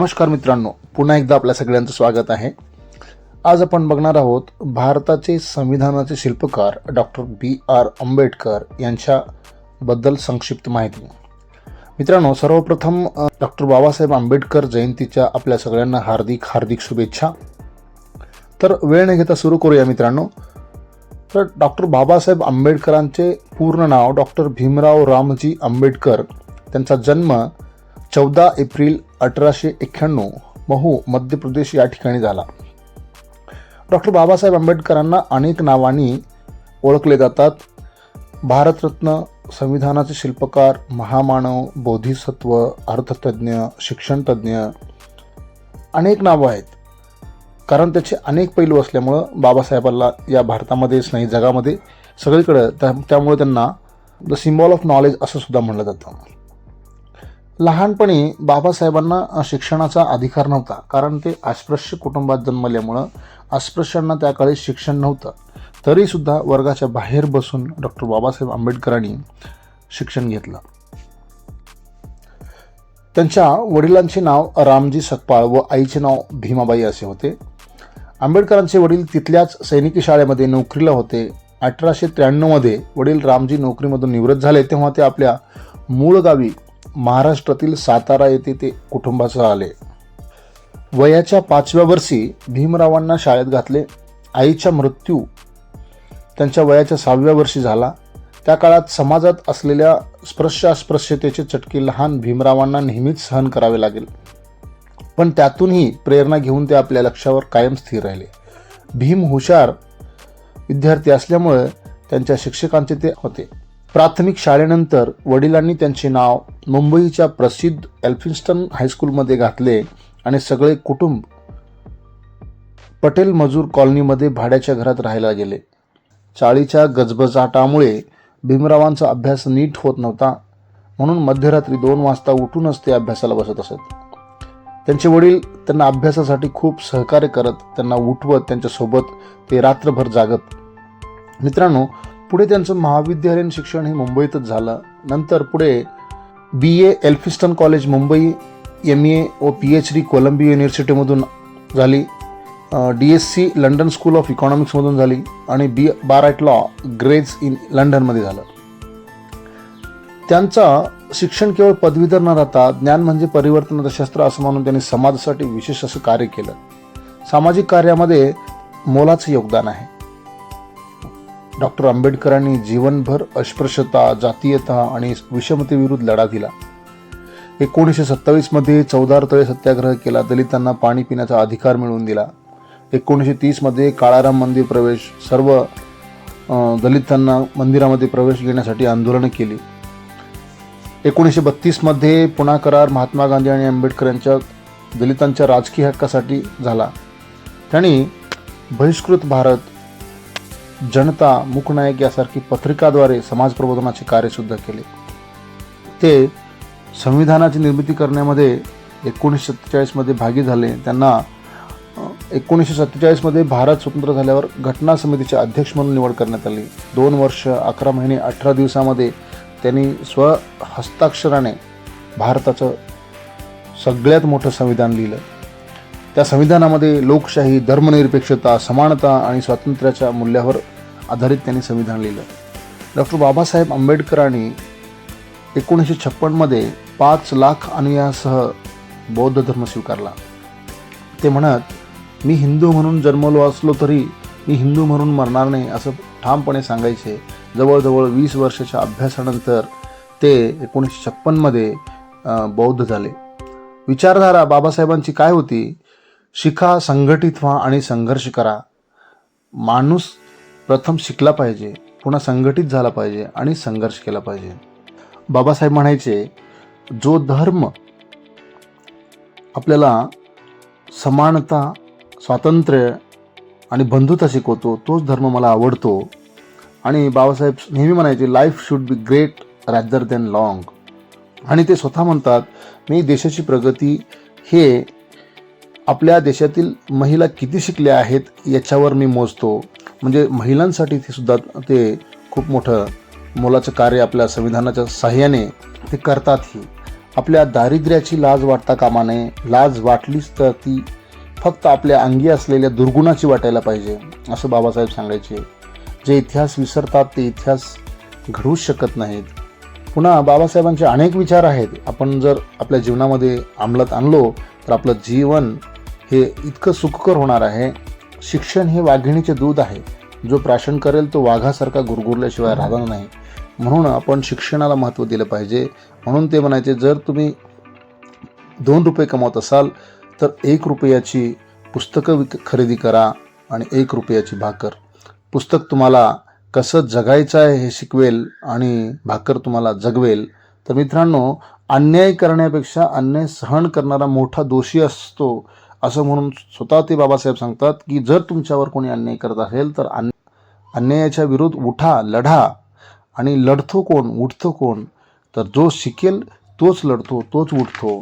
नमस्कार मित्रांनो पुन्हा एकदा आपल्या सगळ्यांचं स्वागत आहे. आज आपण बघणार आहोत भारताचे संविधानाचे शिल्पकार डॉक्टर बी आर आंबेडकर यांच्याबद्दल संक्षिप्त माहिती. मित्रांनो सर्वप्रथम डॉक्टर बाबासाहेब आंबेडकर जयंतीच्या आपल्या सगळ्यांना हार्दिक हार्दिक शुभेच्छा. तर वेळ न घेता सुरू करूया मित्रांनो. तर डॉक्टर बाबासाहेब आंबेडकरांचे पूर्ण नाव डॉक्टर भीमराव रामजी आंबेडकर त्यांचा जन्म चौदा एप्रिल अठराशे एक्क्याण्णव महू मध्य प्रदेश या ठिकाणी झाला. डॉक्टर बाबासाहेब आंबेडकरांना अनेक नावांनी ओळखले जातात. भारतरत्न संविधानाचे शिल्पकार महामानव बोधिसत्व अर्थतज्ञ शिक्षणतज्ञ अनेक नावं आहेत. कारण त्याचे अनेक पैलू असल्यामुळं बाबासाहेबांना या भारतामध्येच नाही जगामध्ये सगळीकडं त्या त्यामुळे त्यांना द सिम्बॉल ऑफ नॉलेज असं सुद्धा म्हणलं जातं. लहानपणी बाबासाहेबांना शिक्षणाचा अधिकार नव्हता कारण ते अस्पृश्य कुटुंबात जन्मल्यामुळं अस्पृश्यांना त्या काळी शिक्षण नव्हतं. तरीसुद्धा वर्गाच्या बाहेर बसून डॉक्टर बाबासाहेब आंबेडकरांनी शिक्षण घेतलं. त्यांच्या वडिलांचे नाव रामजी सकपाळ व आईचे नाव भीमाबाई असे होते. आंबेडकरांचे वडील तिथल्याच सैनिकी शाळेमध्ये नोकरीला होते. अठराशे त्र्याण्णवमध्ये वडील रामजी नोकरीमधून निवृत्त झाले तेव्हा ते आपल्या मूळ गावी महाराष्ट्रातील सातारा येथे ते कुटुंबासह आले. वयाच्या पाचव्या वर्षी भीमरावांना शाळेत घातले. आईचा मृत्यू त्यांच्या वयाच्या सहाव्या वर्षी झाला. त्या काळात समाजात असलेल्या स्पृश्य अस्पृश्यतेचे चटके लहान भीमरावांना नेहमीच सहन करावे लागेल. पण त्यातूनही प्रेरणा घेऊन ते आपल्या लक्षावर कायम स्थिर राहिले. भीम हुशार विद्यार्थी असल्यामुळे त्यांच्या शिक्षकांचे ते होते. प्राथमिक शाळेनंतर वडिलांनी त्यांचे नाव मुंबईच्या प्रसिद्ध एल्फिन्स्टन हायस्कूलमध्ये घातले आणि सगळे कुटुंब पटेल मजूर कॉलनीमध्ये भाड्याच्या घरात राहायला गेले. चाळीच्या गजबजाटामुळे भीमरावांचा अभ्यास नीट होत नव्हता म्हणून मध्यरात्री दोन वाजता उठूनच ते अभ्यासाला बसत असत. त्यांचे वडील त्यांना अभ्यासासाठी खूप सहकार्य करत त्यांना उठवत त्यांच्यासोबत ते रात्रभर जागत. मित्रांनो पुढे त्यांचं महाविद्यालयीन शिक्षण हे मुंबईतच झालं. नंतर पुढे B A Elphinstone college Mumbai M A व पी एच डी कोलंबिया युनिव्हर्सिटीमधून झाली. D S C London school of इकॉनॉमिक्समधून झाली आणि B bar at law Gray's Inn लंडनमध्ये झालं. त्यांचा शिक्षण केवळ पदवीधर न राहता ज्ञान म्हणजे परिवर्तनाचं शस्त्र असं मानून त्यांनी समाजासाठी विशेष असं कार्य केलं. सामाजिक कार्यामध्ये मोलाचं योगदान आहे. डॉक्टर आंबेडकरांनी जीवनभर अस्पृश्यता जातीयता आणि विषमतेविरुद्ध लढा दिला. एकोणीसशे सत्तावीसमध्ये चौदार तळे सत्याग्रह केला. दलितांना पाणी पिण्याचा अधिकार मिळवून दिला. एकोणीसशे तीसमध्ये काळाराम मंदिर प्रवेश सर्व दलितांना मंदिरामध्ये प्रवेश घेण्यासाठी आंदोलनं केली. एकोणीसशे बत्तीसमध्ये पुणा करार महात्मा गांधी आणि आंबेडकर यांच्या दलितांच्या राजकीय हक्कासाठी झाला. त्यांनी बहिष्कृत भारत जनता मुकनायक यासारखी पत्रिकाद्वारे समाज प्रबोधनाचे कार्यसुद्धा केले. ते संविधानाची निर्मिती करण्यामध्ये एकोणीसशे सत्तेचाळीसमध्ये भागी झाले. त्यांना एकोणीसशे सत्तेचाळीसमध्ये भारत स्वतंत्र झाल्यावर घटना समितीचे अध्यक्ष म्हणून निवड करण्यात आली. दोन वर्ष अकरा महिने अठरा दिवसामध्ये त्यांनी स्वहस्ताक्षराने भारताचं सगळ्यात मोठं संविधान लिहिलं. त्या संविधानामध्ये लोकशाही धर्मनिरपेक्षता समानता आणि स्वातंत्र्याच्या मूल्यावर आधारित त्यांनी संविधान लिहिलं. डॉक्टर बाबासाहेब आंबेडकरांनी एकोणीसशे छप्पनमध्ये पाच लाख अनुयासह बौद्ध धर्म स्वीकारला. ते म्हणत मी हिंदू म्हणून जन्मलो असलो तरी मी हिंदू म्हणून मरणार नाही असं ठामपणे सांगायचे. जवळजवळ वीस वर्षाच्या अभ्यासानंतर ते एकोणीसशे छप्पनमध्ये बौद्ध झाले. विचारधारा बाबासाहेबांची काय होती? शिका संघटित व्हा आणि संघर्ष करा. माणूस प्रथम शिकला पाहिजे पुन्हा संघटित झाला पाहिजे आणि संघर्ष केला पाहिजे. बाबासाहेब म्हणायचे जो धर्म आपल्याला समानता स्वातंत्र्य आणि बंधुता शिकवतो तोच धर्म मला आवडतो. आणि बाबासाहेब नेहमी म्हणायचे life should be great rather than long आणि ते स्वतः म्हणतात मी देशाची प्रगती हे आपल्या देशातील महिला किती शिकल्या आहेत याच्यावर मी मोजतो. म्हणजे महिलांसाठी ते सुद्धा ते खूप मोठं मोलाचं कार्य आपल्या संविधानाच्या सहाय्याने ते करतातही आपल्या दारिद्र्याची लाज वाटता कामा नये लाज वाटलीच तर ती फक्त आपल्या अंगी असलेल्या दुर्गुणाची वाटायला पाहिजे असं बाबासाहेब सांगायचे. जे इतिहास विसरतात ते इतिहास घडवूच शकत नाहीत. पुन्हा बाबासाहेबांचे अनेक विचार आहेत. आपण जर आपल्या जीवनामध्ये अंमलात आणलो तर आपलं जीवन हे इतकं सुखकर होणार आहे. शिक्षण हे वाघिणीचे दूध आहे. जो प्राशन करेल तो वाघासारखा गुरगुरल्याशिवाय राहणार नाही. म्हणून आपण शिक्षणाला महत्त्व दिलं पाहिजे. म्हणून ते म्हणायचे जर तुम्ही दोन रुपये कमवत असाल तर एक रुपयाची पुस्तकं विक खरेदी करा आणि एक रुपयाची भाकर. पुस्तक तुम्हाला कसं जगायचं आहे हे शिकवेल आणि भाकर तुम्हाला जगवेल. तर मित्रांनो अन्याय करण्यापेक्षा अन्याय सहन करणारा मोठा दोषी असतो. असं म्हणून स्वतः ते बाबासाहेब सांगतात की जर तुमच्यावर कोणी अन्याय करत असेल तर अन अन्यायाच्या विरुद्ध उठा लढा. आणि लढतो कोण उठतो कोण? तर जो शिकेल तोच लढतो तोच उठतो.